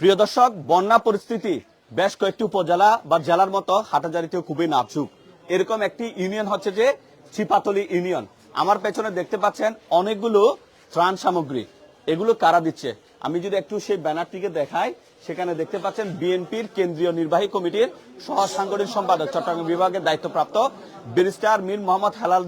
প্রিয় দর্শক, বন্যা পরিস্থিতি বেশ কয়েকটি উপজেলা বা জেলার মতো হাটাজারিতেও খুবই নাজুক। এরকম একটি ইউনিয়ন হচ্ছে যে ছিপাতলি ইউনিয়ন। আমার পেছনে দেখতে পাচ্ছেন অনেকগুলো ত্রাণ সামগ্রী। এগুলো কারা দিচ্ছে? আমি যদি একটু সেই ব্যানারটিকে দেখাই, সেখানে দেখতে পাচ্ছেন বিএনপির কেন্দ্রীয় নির্বাহী কমিটির সহ সাংগঠনিক সম্পাদক, চট্টগ্রাম বিভাগের দায়িত্বপ্রাপ্ত ব্যারিস্টার মীর মোহাম্মদ হেলাল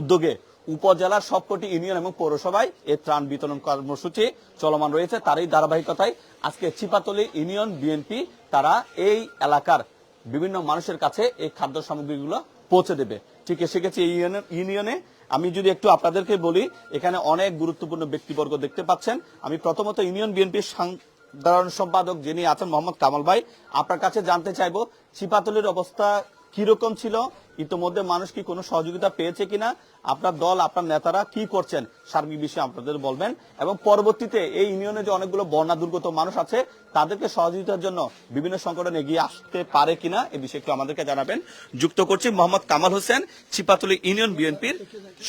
উদ্যোগে উপজেলার সবকটি ইউনিয়ন এবং পৌরসভায় এই ত্রাণ বিতরণ কর্মসূচি চলমান রয়েছে। তারই ধারাবাহিকতায় আজকে চিপাতলি ইউনিয়ন বিএনপি, তারা এই এলাকার বিভিন্ন মানুষের কাছে এই খাদ্য সামগ্রীগুলো পৌঁছে দেবে। ঠিক গেছে এই ইউনিয়নে- আমি যদি একটু আপনাদেরকে বলি, এখানে অনেক গুরুত্বপূর্ণ ব্যক্তিবর্গ দেখতে পাচ্ছেন। আমি প্রথমত ইউনিয়ন বিএনপির সাধারণ সম্পাদক যিনি আছেন মোহাম্মদ কামাল ভাই, আপনার কাছে জানতে চাইব চিপাতলির অবস্থা কীরকম ছিল? ইতোমধ্যে মানুষ কি কোনো সহযোগিতা পেয়েছে কিনা আপনার দল আপনার নেতারা কি করছেন সার্বিক বিষয়ে আপনাদের বলবেন এবং পরবর্তীতে এই ইউনিয়নে যে অনেকগুলো বন্যা দুর্গত মানুষ আছে তাদেরকে সহযোগিতার জন্য বিভিন্ন সংগঠন এগিয়ে আসতে পারে কিনা এ বিষয়ে একটু আমাদেরকে জানাবেন যুক্ত করছি মোহাম্মদ কামাল হোসেন চিপাতলি ইউনিয়ন বিএনপির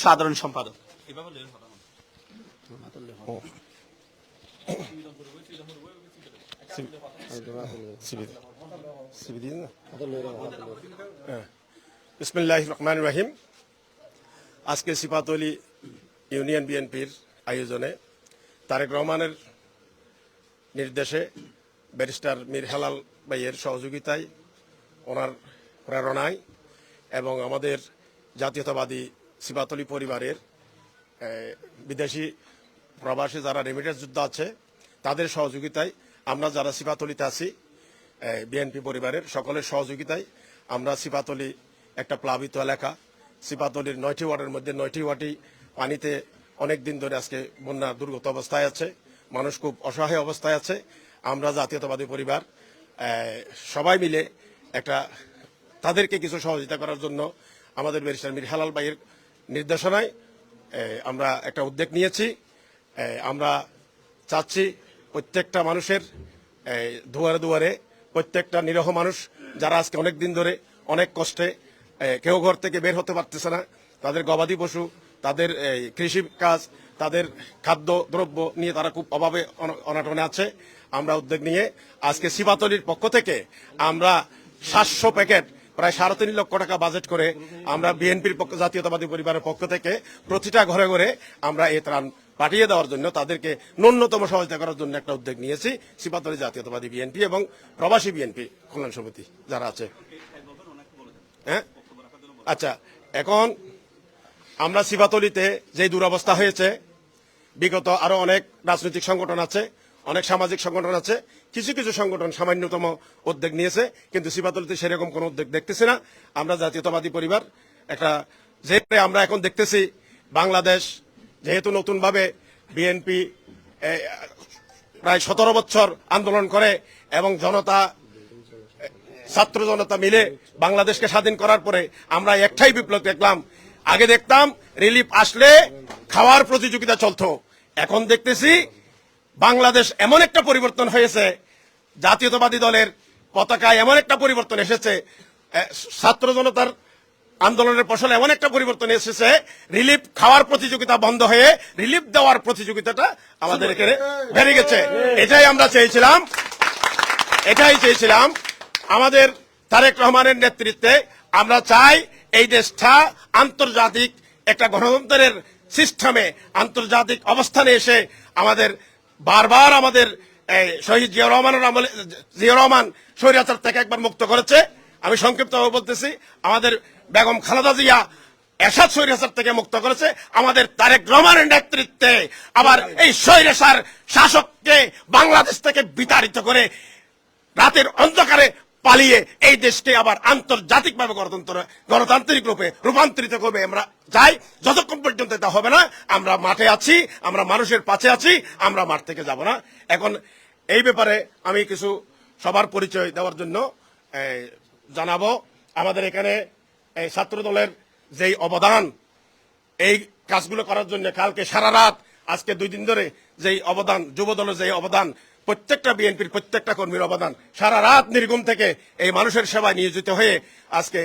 সাধারণ সম্পাদক বিসমিল্লাহ রহমান রাহিম আজকে সিপাতলি ইউনিয়ন বিএনপির আয়োজনে তারেক রহমানের নির্দেশে ব্যারিস্টার মীর হেলাল ভাইয়ের সহযোগিতায়, ওনার প্রেরণায় এবং আমাদের জাতীয়তাবাদী সিপাতলি পরিবারের বিদেশি প্রবাসী যারা রেমিটেন্স যুদ্ধ আছে, তাদের সহযোগিতায় আমরা যারা সিপাতলিতে আছি বিএনপি পরিবারের সকলের সহযোগিতায় আমরা সিপাতলি একটা প্লাবিত এলাকা। সিপাতলির নয়টি ওয়ার্ডের মধ্যে নয়টি ওয়ার্ডই পানিতে অনেক দিন ধরে আজকে বন্যা দুর্গত অবস্থায় আছে। মানুষ খুব অসহায় অবস্থায় আছে। আমরা জাতীয়তাবাদী পরিবার সবাই মিলে একটা তাদেরকে কিছু সহযোগিতা করার জন্য আমাদের ব্যারিস্টার মীর হালাল ভাইয়ের নির্দেশনায় আমরা একটা উদ্যোগ নিয়েছি। আমরা চাচ্ছি প্রত্যেকটা মানুষের দুয়ারে দুয়ারে প্রত্যেকটা নিরহ মানুষ, যারা আজকে অনেক দিন ধরে অনেক কষ্টে কেউ ঘর থেকে বের হতে পারতেছে না। তাদের গবাদি পশু, তাদের কৃষি কাজ তাদের খাদ্য, দ্রব্য নিয়ে তারা খুব অভাবে অনাটনে আছে। আমরা উদ্যোগ নিয়ে আজকে শিবাতলির পক্ষ থেকে আমরা সাতশো প্যাকেট, প্রায় সাড়ে তিন লক্ষ টাকা বাজেট করে আমরা বিএনপির পক্ষ, জাতীয়তাবাদী পরিবারের পক্ষ থেকে প্রতিটা ঘরে ঘরে আমরা এই ত্রাণ পাঠিয়ে দেওয়ার জন্য, তাদেরকে ন্যূনতম সহযোগিতা করার জন্য একটা উদ্যোগ নিয়েছি। সিপাতলী জাতীয়তাবাদী বিএনপি এবং প্রবাসী বিএনপি কল্যাণ সমিতি যারা আছে। হ্যাঁ? আচ্ছা এখন আমরা সিবাতলিতে যে দুরবস্থা হয়েছে, বিগত আরও অনেক রাজনৈতিক সংগঠন আছে, অনেক সামাজিক সংগঠন আছে, কিছু কিছু সংগঠন সামান্যতম উদ্যোগ নিয়েছে, কিন্তু সিবাতলিতে সেরকম কোনো উদ্যোগ দেখতেছি না। আমরা জাতীয়তাবাদী পরিবার, একটা যে আমরা এখন দেখতেছি, বাংলাদেশ যেহেতু নতুনভাবে বিএনপি প্রায় সতেরো বছর আন্দোলন করে এবং জনতা ছাত্র জনতা মিলে বাংলাদেশকে স্বাধীন করার পরে আমরা একটাই বিপ্লব দেখলাম। আগে দেখতাম রিলিফ আসলে খাওয়ার প্রতিযোগিতা চলতো। এখন দেখতেছি বাংলাদেশ এমন একটা পরিবর্তন হয়েছে জাতীয়তাবাদী দলের পতাকায় এমন একটা পরিবর্তন এসেছে ছাত্র জনতার আন্দোলনের ফসল এমন একটা পরিবর্তন এসেছে রিলিফ খাওয়ার প্রতিযোগিতা বন্ধ হয়ে রিলিফ দেওয়ার প্রতিযোগিতাটা আমাদের এখানে বেড়ে গেছে। এটাই আমরা চেয়েছিলাম এটাই চেয়েছিলাম। আমাদের তারেক রহমানের নেতৃত্বে আমরা চাই এই দেশটা আন্তর্জাতিক একটা গণতন্ত্রের সিস্টেমে আন্তর্জাতিক অবস্থানে এসে আমাদের বারবার আমাদের শহীদ জিয়া রহমানের আমলে জিয়া রহমান স্বৈরাচার থেকে একবার মুক্ত করেছে। আমি সংক্ষিপ্তভাবে বলতেছি, আমাদের বেগম খালেদা জিয়া এসাদ স্বৈরাচার থেকে মুক্ত করেছে। আমাদের তারেক রহমানের নেতৃত্বে আবার এই স্বৈরাচার শাসককে বাংলাদেশ থেকে বিতাড়িত করে রাতের অন্ধকারে পালিয়ে এই দেশকে আবার আন্তর্জাতিকভাবে গণতন্ত্র, গণতান্ত্রিক রূপে রূপান্তরিত করবে। আমরা চাই যতক্ষণ পর্যন্ত এটা হবে না, আমরা মাঠে আছি, আমরা মানুষের পাশে আছি, আমরা মাঠ থেকে যাব না। এখন এই ব্যাপারে আমি কিছু সবার পরিচয় দেওয়ার জন্য জানাব। আমাদের এখানে এই ছাত্র দলের যেই অবদান, এই কাজগুলো করার জন্য কালকে সারা রাত, আজকে দুই দিন ধরে যেই অবদান যুব দলের যে অবদান প্রত্যেকটা বিএনপির প্রত্যেকটা কর্মীর অবদান সারা রাত নির্গুম থেকে এই মানুষের সেবায় নিয়োজিত হয়ে আজকে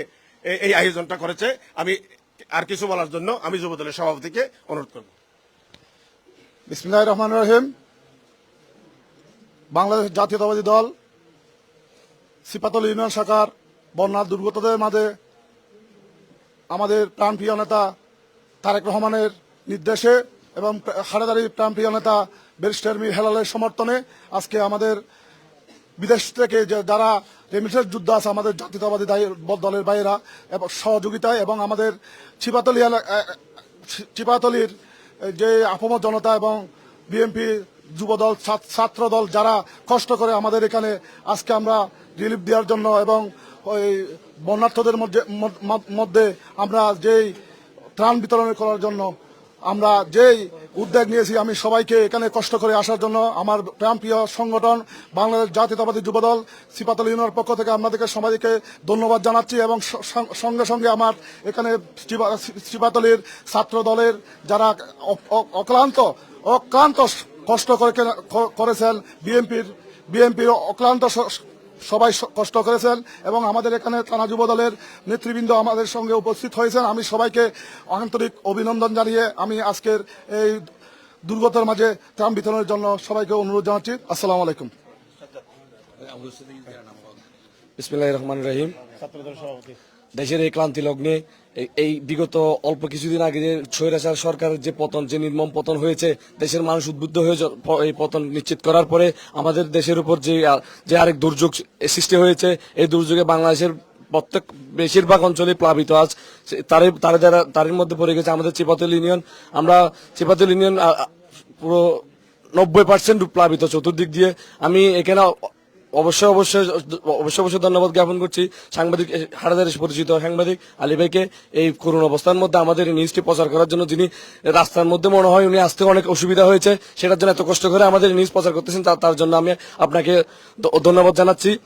এই আয়োজনটা করেছে। আমি আর কিছু বলার জন্য আমি যুব দলের সভাপতিকে অনুরোধ করব। বিসমুল্লাহ রহমান রহিম। বাংলাদেশ জাতীয়তাবাদী দল, সিপাতল ইউনিয়ন শাখার বন্যার দুর্গতদের মাঝে আমাদের প্রাণপ্রিয় নেতা তারেক রহমানের নির্দেশে এবং হারাদারি প্রাণপ্রিয় নেতা ব্যারিস্টার মীর হেলালের সমর্থনে আজকে আমাদের বিদেশ থেকে যারা রেমিটেন্স যুদ্ধ আছে, আমাদের জাতীয়তাবাদী দলের বাইরা, এবং সহযোগিতায় এবং আমাদের ছিপাতলি এ- যে আপমত জনতা এবং বিএনপি যুবদল ছাত্র- দল যারা কষ্ট করে আমাদের এখানে আজকে আমরা রিলিফ দেওয়ার জন্য এবং ওই বন্যার্থদের মধ্যে মধ্যে আমরা যেই ত্রাণ বিতরণ করার জন্য আমরা যেই উদ্যোগ নিয়েছি, আমি সবাইকে এখানে কষ্ট করে আসার জন্য আমার প্রাণপ্রিয় সংগঠন বাংলাদেশ জাতীয়তাবাদী যুবদল সিপাতল ইউনিয়নের পক্ষ থেকে আপনাদেরকে সবাইকে ধন্যবাদ জানাচ্ছি এবং সঙ্গে সঙ্গে আমার এখানে সিপাতলির ছাত্র দলের যারা অক্লান্ত অক্লান্ত কষ্ট করে করেছেন, বিএনপির বিএনপির অক্লান্ত সবাই কষ্ট করেছেন এবং আমাদের এখানে থানা যুব দলের নেতৃবৃন্দ আমাদের সঙ্গে উপস্থিত হয়েছেন। আমি সবাইকে আন্তরিক অভিনন্দন জানিয়ে আমি আজকের এই দুর্গতার মাঝে ত্রাণ বিতরণের জন্য সবাইকে অনুরোধ জানাচ্ছি। আসসালামু আলাইকুম। বিসমিল্লাহির রহমান রহিম। দেশের এই ক্লান্তি লগ্নে এই- বিগত অল্প কিছুদিন আগে যে স্বৈরাচার সরকারের যে পতন, যে নির্মম পতন হয়েছে, দেশের মানুষ উদ্বুদ্ধ হয়ে এই পতন নিশ্চিত করার পরে আমাদের দেশের উপর যে যে আরেক দুর্যোগ সৃষ্টি হয়েছে, এই দুর্যোগে বাংলাদেশের প্রত্যেক, বেশিরভাগ অঞ্চলে প্লাবিত আজ। তারে তারে যারা তারের মধ্যে পড়ে গেছে আমাদের চিপাতল ইউনিয়ন। আমরা চিপাতল ইউনিয়ন পুরো নব্বই পার্সেন্ট প্লাবিত, চতুর্দিক দিয়ে। আমি এখানে অবশ্যই অবশ্যই অবশ্যই অবশ্যই ধন্যবাদ জ্ঞাপন করছি। সাংবাদিক হারাদারে পরিচিত সাংবাদিক আলী ভাইকে এই করুণ অবস্থার মধ্যে আমাদের নিউজটি প্রচার করার জন্য যিনি রাস্তার মধ্যে মনে হয় উনি আসতে অনেক অসুবিধা হয়েছে, সেটার জন্য এত কষ্ট করে আমাদের নিউজ প্রচার করতেছেন তার- তার জন্য আমি আপনাকে ধন্যবাদ জানাচ্ছি।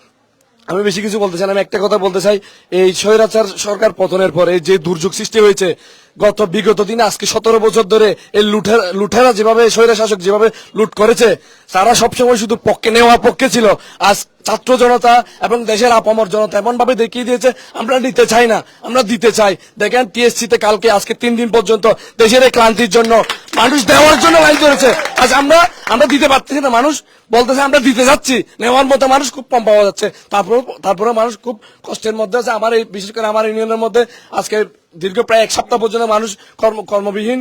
আমি বেশি কিছু বলতে চাই আমি একটা কথা বলতে চাই, এই স্বৈরাচার সরকার পতনের পরে যে দুর্যোগ সৃষ্টি হয়েছে গত বিগত দিনে, আজকে সতেরো বছর ধরে এই লুঠের লুঠেরা যেভাবে, স্বৈরা শাসক যেভাবে লুট করেছে, তারা সবসময় শুধু পক্ষে নেওয়ার পক্ষে ছিল। আজ ছাত্র জনতা এবং দেশের আপামর জনতা এমন ভাবে দেখিয়ে দিয়েছে, আমরা নিতে চাই না, আমরা দিতে চাই। দেখেন টিএসসি তে কালকে, আজকে তিন দিন পর্যন্ত দেশের এই ক্লান্তির জন্য মানুষ দেওয়ার জন্য লাইন ধরেছে। আজ আমরা আমরা দিতে পারতেছি না, মানুষ বলতেছে, আমরা দিতে যাচ্ছি। নেওয়ার মতো মানুষ খুব কম পাওয়া যাচ্ছে। তারপরে তারপরে মানুষ খুব কষ্টের মধ্যে আছে। আমার এই, বিশেষ করে আমার ইউনিয়নের মধ্যে আজকে দীর্ঘ প্রায় এক সপ্তাহ পর্যন্ত মানুষ কর্ম, কর্মবিহীন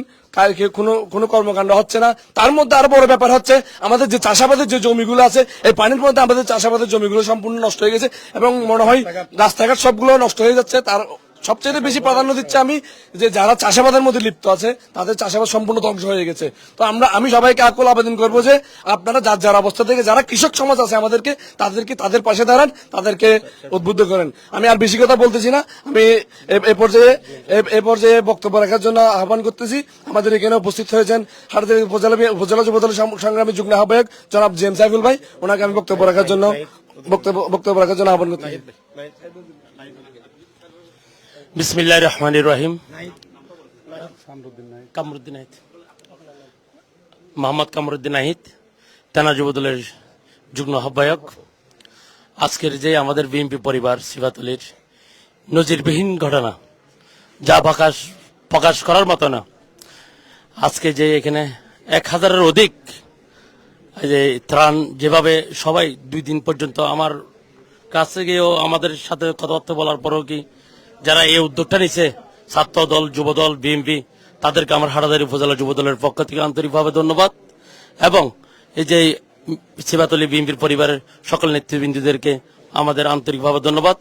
কোনো কোনো কর্মকাণ্ড হচ্ছে না। তার মধ্যে আরও বড় ব্যাপার হচ্ছে, আমাদের যে চাষাবাদের যে জমিগুলো আছে, এই পানির মধ্যে আমাদের চাষাবাদের জমিগুলো সম্পূর্ণ নষ্ট হয়ে গেছে এবং মনে হয় রাস্তাঘাট সবগুলো নষ্ট হয়ে যাচ্ছে। তার সবচেয়ে বেশি প্রাধান্য দিচ্ছে আমি যে যারা চাষাবাদের মধ্যে লিপ্ত আছে, তাদের চাষাবাদ সম্পূর্ণ ধ্বংস হয়ে গেছে। তো আমরা, আমি সবাইকে আকুল আবেদন করব যে আপনারা যার যার অবস্থা থেকে, যারা কৃষক সমাজ আছে আমাদেরকে, তাদেরকে, তাদের পাশে দাঁড়ান, তাদেরকে উদ্বুদ্ধ করেন। আমি আর বেশি কথা বলতেছি না, আমি এ- পর্যায়ে এ- পর্যায়ে বক্তব্য রাখার জন্য আহ্বান করতেছি। আমাদের এখানে উপস্থিত হয়েছেন হাটাদের উপজেলা উপজেলা যুবদল সংগ্রামী যুগ্ম আহ্বায়ক জনাব জেম সাইফুল ভাই, ওনাকে আমি বক্তব্য রাখার জন্য, বক্তব্য বক্তব্য রাখার জন্য আহ্বান করতেছি। বিসমিল্লাহ রহমান রহিম। কামরুদ্দিন আহিত মোহাম্মদ কামরুদ্দিন আহিত থানা যুবদলের যুগ্ম আহ্বায়ক। আজকের যে আমাদের বিএনপি পরিবার শিবাতলির নজিরবিহীন ঘটনা যা প্রকাশ প্রকাশ করার মতো না। আজকে যে এখানে এক হাজারের অধিক এই যে ত্রাণ যেভাবে সবাই দুই দিন পর্যন্ত আমার কাছে গিয়েও আমাদের সাথে কথাবার্তা বলার পরেও কি যারা এই উদ্যোগটা নিছে ছাত্র দল যুব দল বিএনপি, তাদেরকে আমার হাটাদারি উপজেলা যুব দলের পক্ষ থেকে আন্তরিকভাবে ধন্যবাদ। এবং এই যে সেবাতলী বিএনপির পরিবারের সকল নেতৃবৃন্দদেরকে আমাদের আন্তরিকভাবে ধন্যবাদ।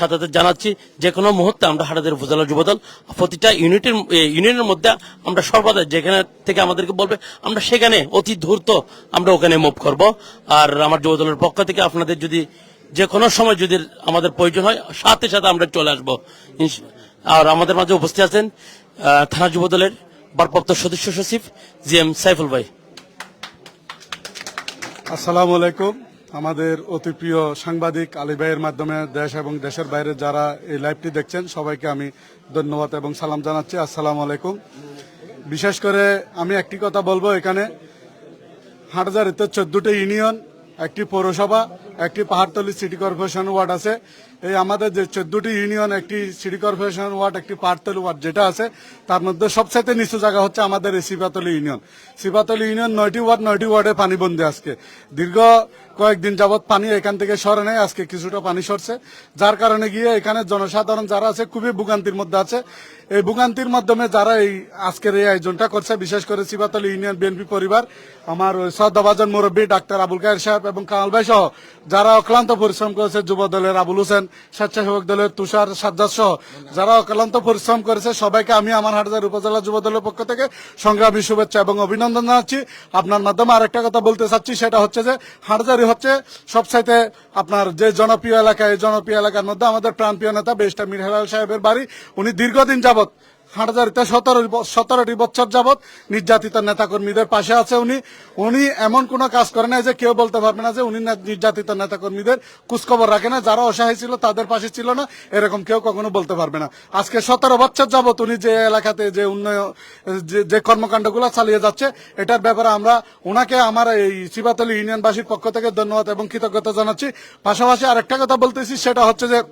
সাথে জানাচ্ছি যে কোনো মুহূর্তে আমরা হাটাদের উপজেলা যুবদল, প্রতিটা ইউনিটের ইউনিয়নের মধ্যে আমরা সর্বদা যেখানে থেকে আমাদেরকে বলবে, আমরা সেখানে অতি দ্রুত আমরা ওখানে মুভ করব। আর আমার যুবদলের পক্ষ থেকে আপনাদের যদি যে কোনো সময় যদি আমাদের প্রয়োজন হয়, সাথে সাথে আমরা চলে আসব। আর আমাদের মাঝে উপস্থিত আছেন থানা যুবদলের ভারপ্রাপ্ত সদস্য সচিব জি এম সাইফুল ভাই। আসসালামু আলাইকুম। আমাদের অতি প্রিয় সাংবাদিক আলী ভাইয়ের মাধ্যমে দেশ এবং দেশের বাইরে যারা এই লাইভটি দেখছেন, সবাইকে আমি ধন্যবাদ এবং সালাম জানাচ্ছি। আসসালামু আলাইকুম। বিশেষ করে আমি একটি কথা বলব এখানে। হাটহাজারিতে চোদ্দটি ইউনিয়ন, একটি পৌরসভা একটি পাহাড়তলি সিটি কর্পোরেশন ওয়ার্ড আছে। এই আমাদের যে চোদ্দটি ইউনিয়ন, একটি সিটি কর্পোরেশন ওয়ার্ড, একটি পার্তল ওয়ার্ড যেটা আছে, তার মধ্যে সবচাইতে নিচু জায়গা হচ্ছে আমাদের এই সিপাতলি ইউনিয়ন। সিপাতলি ইউনিয়ন নয়টি ওয়ার্ড, নয়টি ওয়ার্ডে পানি বন্দী আজকে। দীর্ঘ কয়েকদিন যাবৎ পানি এখান থেকে সরে নেয় আজকে কিছুটা পানি সরছে। যার কারণে গিয়ে এখানে জনসাধারণ যারা আছে, খুবই ভোগান্তির মধ্যে আছে। এই ভোগান্তির মাধ্যমে যারা এই আজকের এই আয়োজনটা করছে, বিশেষ করে সিবাতলি ইউনিয়ন বিএনপি পরিবার, আমার শ্রদ্ধাভাজন মুরব্বী ডাক্তার আবুল কায়ের সাহেব এবং কামাল ভাই সহ যারা অক্লান্ত পরিশ্রম করেছে, যুব দলের আবুল হোসেন, স্বেচ্ছাসেবক দলের তুষার সাজ্জাদ সহ, যারা অক্লান্ত পরিশ্রম করেছে, সবাইকে আমি আমার হাটজার উপজেলা যুব দলের পক্ষ থেকে সংগ্রামী শুভেচ্ছা এবং অভিনন্দন জানাচ্ছি। আপনার মাধ্যমে আরেকটা কথা বলতে চাচ্ছি, সেটা হচ্ছে যে হাটজারি হচ্ছে সবচাইতে আপনার যে জনপ্রিয় এলাকা, এই জনপ্রিয় এলাকার মধ্যে আমাদের প্রাণপ্রিয় নেতা বেস্টা মির হেলাল সাহেবের বাড়ি। উনি দীর্ঘদিন যাবৎ হাটহাজারিতে সতেরো সতেরোটি বছর যাবৎ নির্যাতিত নেতাকর্মীদের পাশে আছে উনি। উনি এমন কোনো কাজ করে না যে কেউ বলতে পারবে না যে উনি নির্যাতিত নেতাকর্মীদের খোঁজখবর রাখে না। যারা অসহায় ছিল তাদের পাশে ছিল না, এরকম কেউ কখনো বলতে পারবে না। আজকে সতেরো বছর যাবৎ উনি যে এলাকাতে যে উন্নয়ন, যে- যে কর্মকাণ্ডগুলো চালিয়ে যাচ্ছে, এটার ব্যাপারে আমরা ওনাকে আমার এই শিবাতলি ইউনিয়নবাসীর পক্ষ থেকে ধন্যবাদ এবং কৃতজ্ঞতা জানাচ্ছি। পাশাপাশি আরেকটা কথা বলতেছি, সেটা হচ্ছে যে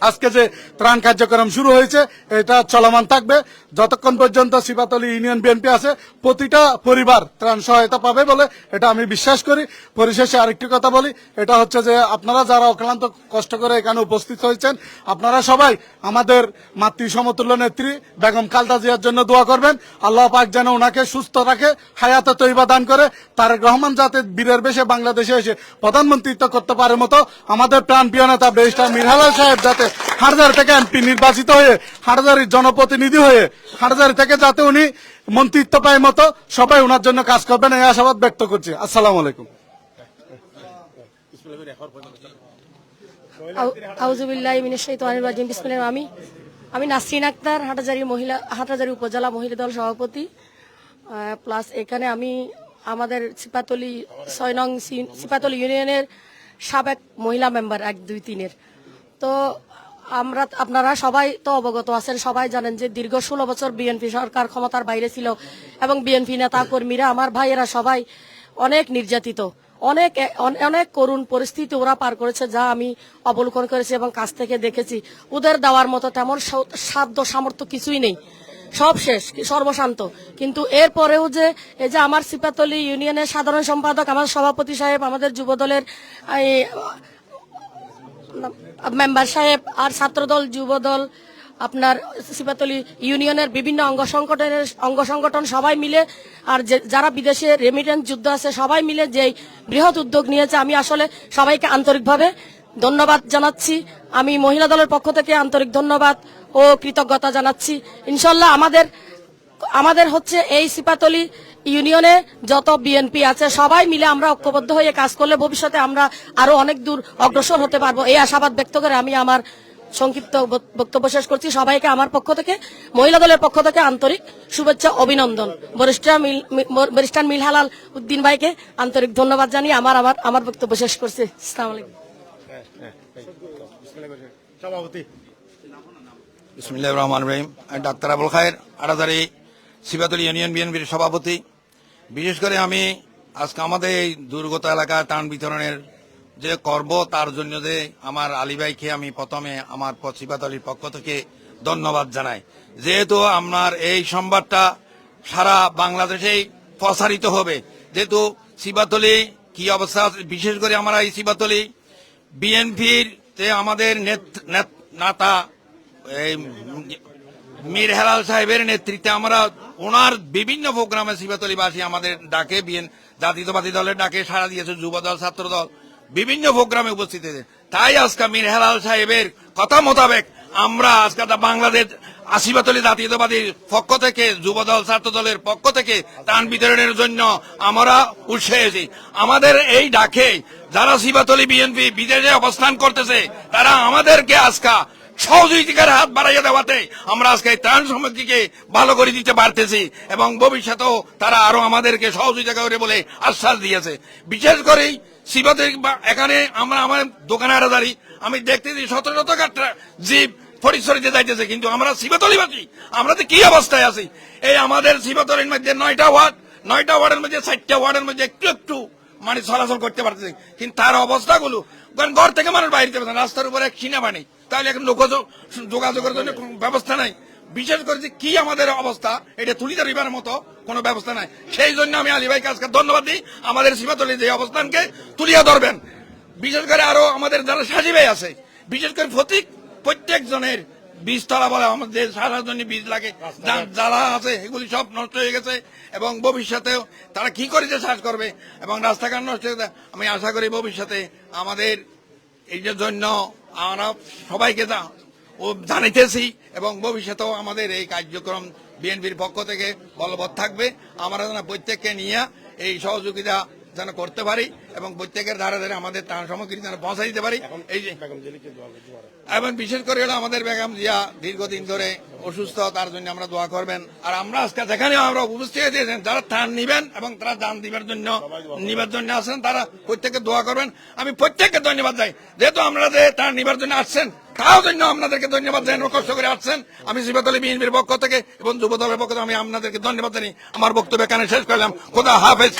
আজকে যে ত্রাণ কার্যক্রম শুরু হয়েছে, এটা চলমান থাকবে। যতক্ষণ পর্যন্ত সিপাতলি ইউনিয়ন বিএনপি আছে, প্রতিটা পরিবার ত্রাণ সহায়তা পাবে বলে এটা আমি বিশ্বাস করি। পরিশেষে আরেকটি কথা বলি, এটা হচ্ছে যে আপনারা যারা অক্লান্ত কষ্ট করে এখানে উপস্থিত হয়েছেন, আপনারা সবাই আমাদের মাতৃ সমতুল্য নেত্রী বেগম খালদা জিয়ার জন্য দোয়া করবেন। আল্লাহ পাক যেন ওনাকে সুস্থ রাখে, হায়াতে তৈবা দান করে। তারেক রহমান যাতে বীরের বেশে বাংলাদেশে এসে প্রধানমন্ত্রিত্ব করতে পারে মতো আমাদের প্রাণ প্রিয় নেতা বেরিস্টার মিরহালাল সাহেব যাতে হাটজারি থেকে এমপি নির্বাচিত হয়ে হাটজারির জনপ্রতিনিধি হয়ে হাটজারি থেকে যাতে উনি মন্ত্রিত্ব পায় মতো সবাই ওনার জন্য কাজ করবেন, এই আশাবাদ ব্যক্ত করছি। আসসালামু আলাইকুম। আমি আমি নাসরিন আক্তার হাটাজারি মহিলা হাটাজারি উপজেলা মহিলা দল সভাপতি। প্লাস এখানে আমি আমাদের সিপাতলি ছয় নং সিপাতলি ইউনিয়নের সাবেক মহিলা মেম্বার এক, দুই, তিনের। তো আমরা, আপনারা সবাই তো অবগত আছেন, সবাই জানেন যে দীর্ঘ ষোলো বছর বিএনপি সরকার ক্ষমতার বাইরে ছিল এবং বিএনপি নেতা কর্মীরা আমার ভাইয়েরা সবাই অনেক নির্যাতিত, অনেক অনেক করুণ পরিস্থিতি ওরা পার করেছে যা আমি অবলোকন করেছি এবং কাছ থেকে দেখেছি। ওদের দেওয়ার মতো তেমন সাধ্য সামর্থ্য কিছুই নেই। সব শেষ, সর্বশান্ত। কিন্তু এরপরেও যে, এই যে আমার সিপাতলি ইউনিয়নের সাধারণ সম্পাদক, আমার সভাপতি সাহেব, আমাদের যুবদলের মেম্বার সাহেব আর ছাত্রদল, যুবদল, আপনার সিপাতলি ইউনিয়নের বিভিন্ন অঙ্গ সংগঠনের অঙ্গ সংগঠন সবাই মিলে আর যারা বিদেশে রেমিটেন্স যুদ্ধ আছে, সবাই মিলে যে বৃহৎ উদ্যোগ নিয়েছে, আমি আসলে সবাইকে আন্তরিকভাবে ধন্যবাদ জানাচ্ছি। আমি মহিলা দলের পক্ষ থেকে আন্তরিক ধন্যবাদ ও কৃতজ্ঞতা জানাচ্ছি। ইনশাল্লাহ আমাদের আমাদের হচ্ছে এই সিপাতলি ইউনিয়নে যত বিএনপি আছে, সবাই মিলে আমরা ঐক্যবদ্ধ হয়ে কাজ করলে ভবিষ্যতে আমরা আরও অনেক দূর অগ্রসর হতে পারব। এই আশাবাদ ব্যক্ত করে আমি আমার সংক্ষিপ্ত বক্তব্য শেষ করছি। সবাইকে আমার পক্ষ থেকে, মহিলা দলের পক্ষ থেকে আন্তরিক শুভেচ্ছা, অভিনন্দন। বরিষ্ঠান মিলহালাল উদ্দিন ভাইকে আন্তরিক ধন্যবাদ জানিয়ে আমার আমার আমার বক্তব্য শেষ করছি। বিসমিল্লাহ রহমান রহিম। ডাক্তার আবুল খায়ের আড়াদারি ইউনিয়ন বিএনপির সভাপতি। বিশেষ করে আমি আজকে আমাদের এই দুর্গত এলাকা ত্রাণ বিতরণের যে করব, তার জন্য যে আমার আলী আমি প্রথমে আমার প- সিবাতলির পক্ষ থেকে ধন্যবাদ জানাই। যেহেতু আপনার এই সংবাদটা সারা বাংলাদেশেই প্রসারিত হবে, যেহেতু সিবাতলি কি অবস্থা বিশেষ করে আমরা এই সিবাতলি বিএনপির যে আমাদের নেতা, এই মীর হেলাল সাহেবের নেতৃত্বে আমরা ওনার বিভিন্ন প্রোগ্রামে শিবাতলিবাসী আমাদের ডাকে, বিএন, জাতীয়তাবাদী দলের ডাকে সাড়া দিয়েছে যুব দল ছাত্র দল বিভিন্ন প্রোগ্রামে উপস্থিত হয়েছে। তাই আজকে মীর হেলাল সাহেবের কথা মোতাবেক আমরা আজকে বাংলাদেশ আশিবাতলি জাতীয়তাবাদীর পক্ষ থেকে যুব দল ছাত্র দলের পক্ষ থেকে ত্রাণ বিতরণের জন্য আমরা উৎসাহী আমাদের এই ডাকে যারা শিবাতলি বিএনপি বিদেশে অবস্থান করতেছে, তারা আমাদেরকে আজকা সহযোগিতার হাত বাড়াইয়া দেওয়াতে আমরা আজকে ত্রাণ সামগ্রীকে ভালো করে দিতে পারতেছি এবং ভবিষ্যতেও তারা আরও আমাদেরকে সহযোগিতা করে বলে আশ্বাস দিয়েছে। বিশেষ করে শিবাতে এখানে আমরা আমার দোকানে আড়া দাঁড়ি আমি দেখতেছি শত শত জীব পরিচরিতে যাইতেছে কিন্তু আমরা শিবাতলিবাসী আমরা তো কি অবস্থায় আছি? এই আমাদের শিবাতলির মধ্যে নয়টা ওয়ার্ড নয়টা ওয়ার্ডের মধ্যে চারটা ওয়ার্ডের মধ্যে একটু একটু মানে চলাচল করতে পারতেছে। কিন্তু তার অবস্থাগুলো ঘর থেকে মানুষ বাইরে না, রাস্তার উপরে এক সিনেমা নেই। তাহলে এখন লোক যোগাযোগের জন্য কোনো ব্যবস্থা নাই। বিশেষ করে যে কি আমাদের অবস্থা এটা তুলি ধরিবার মতো কোনো ব্যবস্থা নাই। সেই জন্য আমি আলী ভাইকে আজকে ধন্যবাদ দিই। আমাদের সীমাতলি যে অবস্থানকে তুলিয়া ধরবেন। বিশেষ করে আরও আমাদের যারা সাজি ভাই আছে বিশেষ করে ফতিক প্রত্যেক জনের বীজতলা বলে আমাদের যে সারার জন্য বীজ লাগে। যা- জ্বালা আছে এগুলি সব নষ্ট হয়ে গেছে এবং ভবিষ্যতেও তারা কি করে যে চাষ করবে এবং রাস্তাঘাট নষ্ট হয়ে। আমি আশা করি ভবিষ্যতে আমাদের এইটার জন্য আমরা সবাইকে জানাইতেছি এবং ভবিষ্যতেও আমাদের এই কার্যক্রম বিএনপির পক্ষ থেকে বলবৎ থাকবে। আমরা যেন প্রত্যেককে নিয়ে এই সহযোগিতা যেন করতে পারি এবং প্রত্যেকের ধারে ধারে আমাদের ত্রাণ সামগ্রী যেন পৌঁছে দিতে পারি। এই যে এবং বিশেষ করে হলো আমাদের বেগম জিয়া দীর্ঘদিন ধরে অসুস্থ তার জন্য আমরা দোয়া করবেন। আর আমরা আজকে যেখানে আমরা উপস্থিত হয়েছেন যারা ত্রাণ নিবেন এবং তারা দান দিবার জন্য নিবার জন্য আসেন তারা প্রত্যেককে দোয়া করবেন। আমি প্রত্যেককে ধন্যবাদ যাই যেহেতু আমরা যে ত্রাণ নিবার জন্য আসছেন তাও জন্য আপনাদেরকে ধন্যবাদ জানাই কষ্ট করে আসছেন। আমি শিবাতলী বিএনপির পক্ষ থেকে এবং যুব দলের পক্ষ থেকে আমি আপনাদেরকে ধন্যবাদ জানি আমার বক্তব্য এখানে শেষ করলাম। খোদা হাফেজ।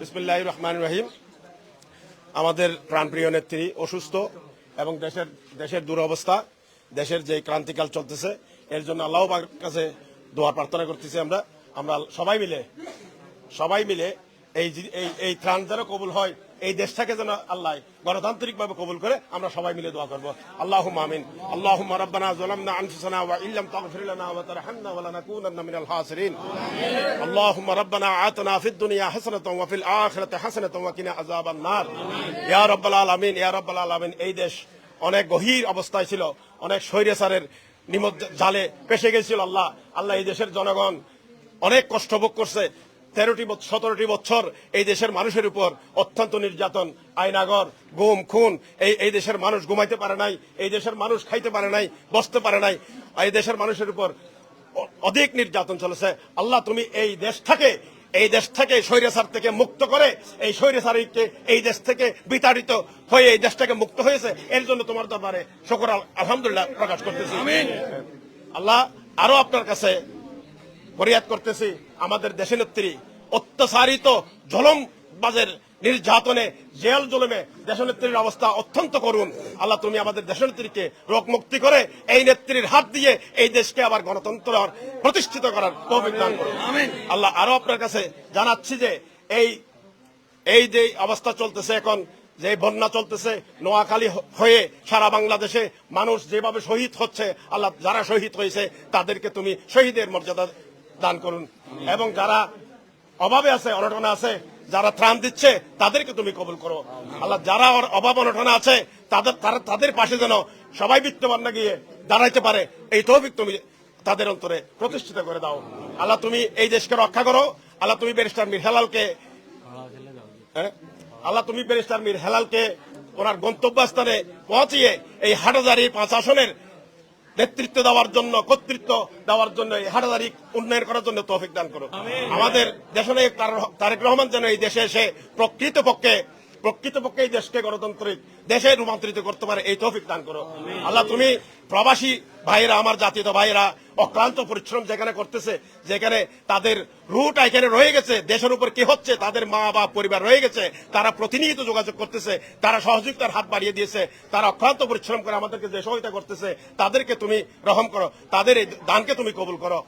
বিসমুল্লাহ রহমান রহিম আমাদের প্রাণপ্রিয় নেত্রী অসুস্থ এবং দেশের দেশের দুরবস্থা, দেশের যে ক্রান্তিকাল চলতেছে, এর জন্য আল্লাহ কাছে দোয়া প্রার্থনা করতেছি আমরা। আমরা সবাই মিলে সবাই মিলে এই এই ত্রাণ যেন কবুল হয় এই দেশটাকে যেন আল্লাহ গণতান্ত্রিক ভাবে কবুল করে আমরা সবাই মিলে দোয়া করবো আল্লাহ আমিন আল্লাহ রব্বানা জলামনা আনফুসানা ওয়া ইল্লাম তাগফির লানা ওয়া তারহামনা ওয়া লানাকুনান্না মিনাল খাসিরিন اللهم ربنا آتنا في الدنيا حسنة وفي الآخرة حسنة وقنا عذاب النار يا رب العالمين يا رب العالمين এই দেশ অনেক গভীর অবস্থায় ছিল অনেক স্বৈরাচারের নিমজ জালে পেশে গেছিল আল্লাহ আল্লাহ এই দেশের জনগণ অনেক কষ্ট ভোগ করছে তেরোটি সতেরোটি বছর এই দেশের মানুষের উপর অত্যন্ত নির্যাতন আইনাগর গুম খুন। এই এই দেশের মানুষ ঘুমাইতে পারে নাই এই দেশের মানুষ খাইতে পারে নাই বসতে পারে নাই। এই দেশের মানুষের উপর অধিক নির্যাতন চলেছে। আল্লাহ তুমি এই দেশ দেশটাকে এই দেশ থেকে স্বৈরাচার থেকে মুক্ত করে এই স্বৈরাচারীকে এই দেশ থেকে বিতাড়িত হয়ে এই দেশটাকে মুক্ত হয়েছে এর জন্য তোমার দরবারে শকর আল- আলহামদুলিল্লাহ প্রকাশ করতেছি। আল্লাহ আরও আপনার কাছে ফরিয়াদ করতেছি। আমাদের দেশনেত্রী অত্যাচারিত জলম বাজের নির্যাতনে জেল জলমে দেশনেত্রীর অবস্থা অত্যন্ত করুন আল্লাহ তুমি আমাদের দেশনেত্রীকে রোগ মুক্তি করে এই নেত্রীর হাত দিয়ে এই দেশকে আবার গণতন্ত্র প্রতিষ্ঠিত করার দান করুন আল্লাহ আরও আপনার কাছে জানাচ্ছি যে এই এই যে অবস্থা চলতেছে এখন যে বন্যা চলতেছে নোয়াখালী হয়ে সারা বাংলাদেশে মানুষ যেভাবে শহীদ হচ্ছে আল্লাহ যারা শহীদ হয়েছে তাদেরকে তুমি শহীদের মর্যাদা দান করুন। এবং যারা অভাবে আছে অনটনে আছে যারা ত্রাণ দিচ্ছে তাদেরকে তুমি কবুল করো। আল্লাহ যারা অভাব অনটনে আছে তাদের তারা তাদের পাশে যেন সবাই বিত্তবান না গিয়ে দাঁড়াইতে পারে এই তৌফিক তুমি তাদের অন্তরে প্রতিষ্ঠিত করে দাও। আল্লাহ তুমি এই দেশকে রক্ষা করো। আল্লাহ তুমি ব্যারিস্টার মির হেলালকে হ্যাঁ? আল্লাহ তুমি ব্যারিস্টার মির হেলালকে ওনার গন্তব্যস্থানে পৌঁছিয়ে এই হাটাজারি পাঁচ আসনের নেতৃত্ব দেওয়ার জন্য কর্তৃত্ব দেওয়ার জন্য এই হাটাজারি উন্নয়ন করার জন্য তৌফিক দান করো আমাদের দেশনায়ক তার- তারেক রহমান যেন এই দেশে এসে প্রকৃত পক্ষে প্রকৃত পক্ষে এই দেশকে গণতান্ত্রিক দেশে রূপান্তরিত করতে পারে, এই তৌফিক দান করো। আল্লাহ, তুমি প্রবাসী ভাইরা আমার জাতীয় ভাইরা অক্লান্ত পরিশ্রম যেখানে করতেছে, যেখানে তাদের রুট এখানে রয়ে গেছে, দেশের উপর কি হচ্ছে, তাদের মা, বাপ, পরিবার রয়ে গেছে, তারা প্রতিনিয়ত যোগাযোগ করতেছে, তারা সহযোগিতার হাত বাড়িয়ে দিয়েছে, তারা অক্লান্ত পরিশ্রম করে আমাদেরকে যে সহায়তা করতেছে, তাদেরকে তুমি রহম করো, তাদের এই দানকে তুমি কবুল করো।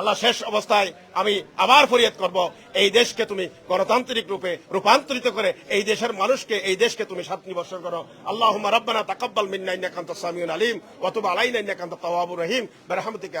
আল্লাহ শেষ অবস্থায় আমি আবার ফরিয়াদ করব। এই দেশকে তুমি গণতান্ত্রিক রূপে রূপান্তরিত করে এই দেশের মানুষকে, এই দেশকে তুমি শান্তি বর্ষণ করো। আল্লাহ রব্বানা তাকব্বাল মিন্না সামিউন আলিম ওয়াতুব আলাইনা ইন্নাকান্ত রহিম। বিরহমতিকা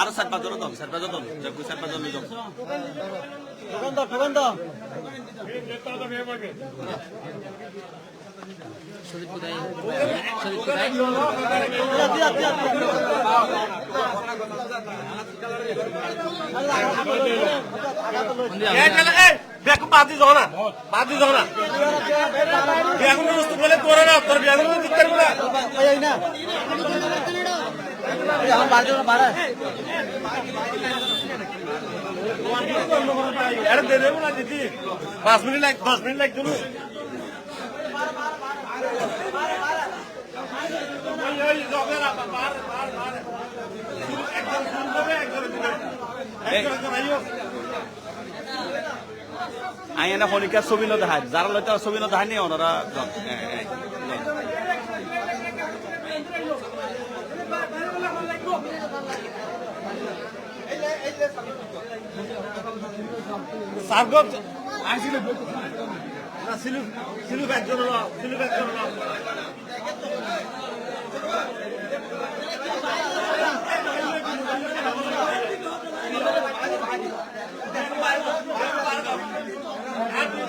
আরও সাত পাঁচ জন দম সাত পাঁচ জন দম সাত পাঁচ জন দম বেকুব বাদ দিছ না। বাদ দিছ না বেগুন বস্তু বলে তোরা না তোর বেগুন দিতে পারবি না। পাঁচ মিনিট লাগ, দশ মিনিট লাগ চলু আই এনে শনিকার ছবি নদেখায় যারা লইতে ছবি নদেখায় নি, ওনারা জন। এ, এ, জন। সার্গব আইছিল না সিলু সিলু একজন না সিলু একজন না একজন